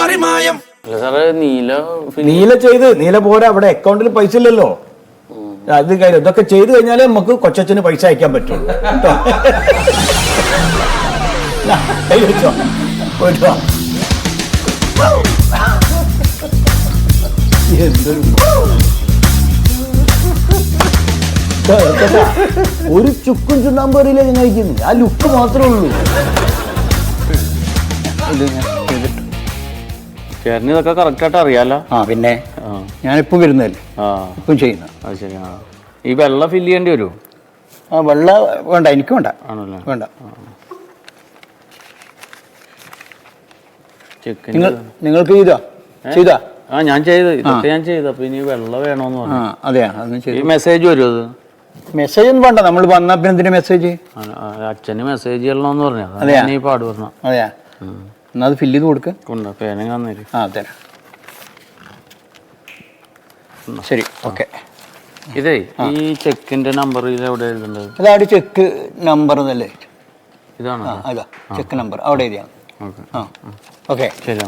മറിമായം. സാറേ നീല നീല ചെയ്ത് നീല പോരാ അവിടെ അക്കൗണ്ടിൽ പൈസ ഇല്ലല്ലോ. അത് കാര്യം ഇതൊക്കെ ചെയ്ത് കഴിഞ്ഞാലേ നമുക്ക് കൊച്ചച്ഛന് പൈസ അയക്കാൻ പറ്റുള്ളൂ കേട്ടോ? ദാ, കൈ വെച്ചോ. പോയിട്ട് വാ. എന്തൊരു കേട്ടാ, ഒരു ചുക്കും ചുണ്ടാമ്പറിയില്ല ഞാൻ കഴിക്കുന്നു ആ ലുക്ക് മാത്രമേ ഉള്ളൂ. ഇത് ഞാൻ ചെയ്തിട്ട് ചേട്ടന് ഇതൊക്കെ കറക്റ്റായിട്ട് അറിയാലോ. ആ പിന്നെ ഞാനിപ്പം വരുന്നതല്ലേ? ആ. ഇപ്പം ചെയ്യുന്ന. അത് ശരി ആ. ഈ വെള്ള ഫില്ല് ചെയ്യേണ്ടി വരുമോ ആ വെള്ള വേണ്ട എനിക്ക് വേണ്ട. ആണല്ലേ? വേണ്ട. ചെക്കിന് നിങ്ങൾ നിങ്ങൾക്ക് ചെയ്തോ? ചെയ്താ? ആ ഞാൻ ചെയ്ത്. ഇതൊക്കെ ഞാൻ ചെയ്ത്. അപ്പൊ ഇനി വെള്ള വേണോന്ന് ആ പറഞ്ഞു. അതെയാ അതൊന്നും ഈ ചെയ്തു. മെസ്സേജ് വരുമോ അത് മെസ്സേജ് ഒന്നും വേണ്ട. നമ്മൾ വന്ന പിന്നെ എന്തിനാ മെസ്സേജ് ആ, ആ, അച്ഛന് മെസ്സേജ് ചെയ്യണമെന്ന് പറഞ്ഞു. അതെയാ? അതാണ് ഈ പാട് പറഞ്ഞു അതെയാ? എന്നാ അത് ഫില്ല് ചെയ്ത് കൊടുക്കുക കൊണ്ട് പേന തന്നേര് ആ തരാം. ശരി ഓക്കെ. ഇതേ ഈ ചെക്കിന്റെ നമ്പർ ഇത് എവിടെ എഴുതേണ്ടത്? അതാണ് ചെക്ക് നമ്പർ എന്നല്ലേ? ഇതാണോ? ആ അതാ ചെക്ക് നമ്പർ അവിടെ എഴുതിയാ ഓക്കെ. ആ ഓക്കെ. ശരി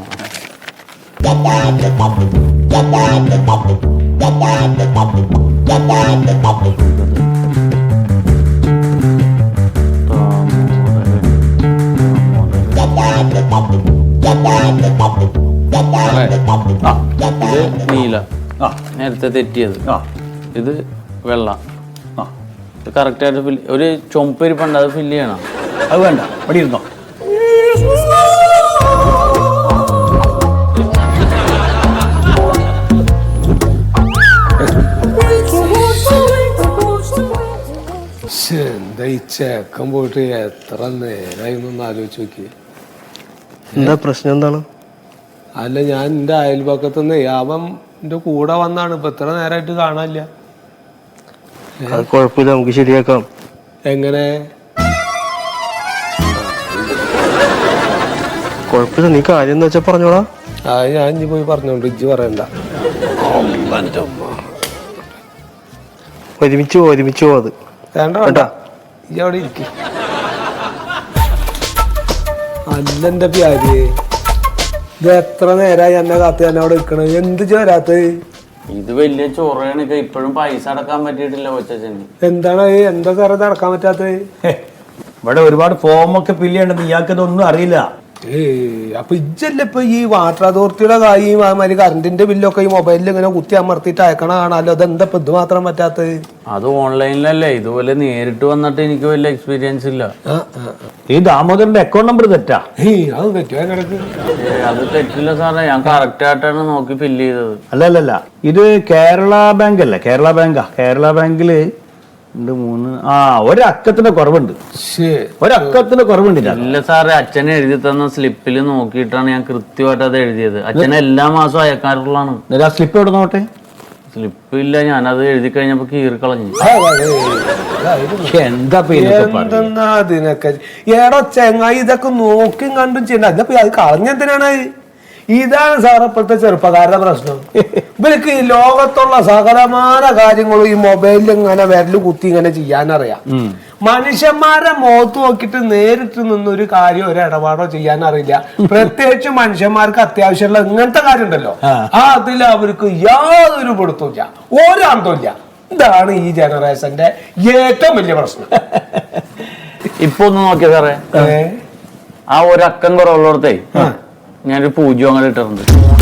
ഇത് നീല. ആ. നേരത്തെ തെറ്റിയത്. ആ. ഇത് വെള്ള. ആ. ഇത് കറക്റ്റായിട്ട് ഫില്ല് ഒരു ചുമപ്പിരിപ്പുണ്ട് അത് ഫില്ല് ചെയ്യണം. അത് വേണ്ട. ഇവിടെ ഇരുന്നോ ശ്ശെ, എന്താ ഈ ചേക്കൻ പോയിട്ട് എത്ര നേരായി ആലോചിച്ച് നോക്കി എന്താ പ്രശ്നം എന്താണ്? അല്ല ഞാൻ എന്റെ അയൽപക്കത്തുനിന്ന് അവൻ എന്റെ കൂടെ വന്നാണ്. ഇപ്പൊ എത്ര നേരമായിട്ട് കാണാനില്ല. അത് കുഴപ്പമില്ല നമുക്ക് ശരിയാക്കാം. എങ്ങനെ? കുഴപ്പമില്ല നീ കാര്യം എന്താ വെച്ചാ പറഞ്ഞോളാ? ആ ഞാൻ ഇനി പോയി പറഞ്ഞോണ്ട് ഇജ്ജ് പറയണ്ട. ഒരുമിച്ച് പോ ഒരുമിച്ച് പോ അത്. വേണ്ട വേണ്ട. ഈ അവിടെ ഇരിക്കും. അല്ല എന്റെ പ്യാര് ഇത് എത്ര നേരമായി എന്നെ കാത്ത് തന്നെ അവിടെ നിൽക്കണ എന്ത് ചേരാത്ത ഇത് വലിയ ചൊറയാണ് ഇപ്പോഴും പൈസ അടക്കാൻ പറ്റിയിട്ടില്ല എന്താണ്? എന്താ സാറേ അടക്കാൻ പറ്റാത്തത്? ഇവിടെ ഒരുപാട് ഫോമൊക്കെ ഫില്ല് ചെയ്യണ്ടത് ഇയാൾക്ക് ഇതൊന്നും അറിയില്ല. അപ്പൊ ഇജ്ജല്ലേ ഇപ്പൊ ഈ വാട്ടർ അതോറിറ്റിയുടെ കാര്യം അതുമാതിരി കറണ്ടിന്റെ ബില്ലൊക്കെ ഈ മൊബൈലിൽ ഇങ്ങനെ കുത്തി അമർത്തിയിട്ട് അയക്കണ കാണാലോ അതെന്താ ഇപ്പൊ ഇത് മാത്രം പറ്റാത്തത്? അത് ഓൺലൈനിലല്ലേ ഇതുപോലെ നേരിട്ട് വന്നിട്ട് എനിക്ക് വലിയ എക്സ്പീരിയൻസ് ഇല്ല. ഈ ദാമോദരന്റെ അക്കൗണ്ട് നമ്പർ തെറ്റാ? അത് ഏ, അത് തെറ്റില്ല സാറേ. ഞാൻ കറക്റ്റ് ആയിട്ടാണ് നോക്കി ഫില്ല് ചെയ്തത്. അല്ല അല്ല അല്ല ഇത് കേരള ബാങ്ക് അല്ലേ? കേരള ബാങ്കാ കേരള ബാങ്കിൽ രണ്ട് മൂന്ന്. ആ ഒരക്കത്തിന്റെ കുറവുണ്ട്. ഒരക്കത്തിന്റെ കുറവുണ്ട് ഇല്ല സാറേ അച്ഛൻ എഴുതി തന്ന സ്ലിപ്പിൽ നോക്കിയിട്ടാണ് ഞാൻ കൃത്യമായിട്ട് അത് എഴുതിയത്. അച്ഛൻ എല്ലാ മാസവും അയക്കാറുള്ളതാണ്. ആ സ്ലിപ്പ് എവിടെ നോട്ടെ സ്ലിപ്പ് ഇല്ല ഞാനത് എഴുതി കഴിഞ്ഞപ്പോ കീറിക്കളഞ്ഞു. എന്താ ഇതിനൊക്കെ ഏടോ ചെങ്ങായി ഇതൊക്കെ നോക്കിയും കണ്ടും ചെയ്യണ്ട. അത് കളഞ്ഞെന്തിനാണ് ഇതാണ് സാർ ഇപ്പോഴത്തെ ചെറുപ്പക്കാരുടെ പ്രശ്നം. ഇവർക്ക് ലോകത്തുള്ള സകലമായ കാര്യങ്ങളും ഈ മൊബൈലിൽ ഇങ്ങനെ വിരൽ കുത്തി ഇങ്ങനെ ചെയ്യാനറിയാം. മനുഷ്യന്മാരെ മുഖത്ത് നോക്കിയിട്ട് നേരിട്ട് നിന്നൊരു കാര്യം ഒരു ഇടപാടോ ചെയ്യാനറിയില്ല. പ്രത്യേകിച്ച് മനുഷ്യന്മാർക്ക് അത്യാവശ്യമുള്ള ഇങ്ങനത്തെ കാര്യം ഉണ്ടല്ലോ ആ. അതിൽ അവർക്ക് യാതൊരു പിടുത്തമില്ല ഒരു ഇല്ല. ഇതാണ് ഈ ജനറേഷന്റെ ഏറ്റവും വലിയ പ്രശ്നം. ഇപ്പൊ ഒന്ന് നോക്കിയ സാറേ? ആ ഒരക്കം കുറവുള്ളിടത്തേ ഞാനൊരു പൂജ്യം അങ്ങനെ ഇട്ടിട്ടുണ്ട്.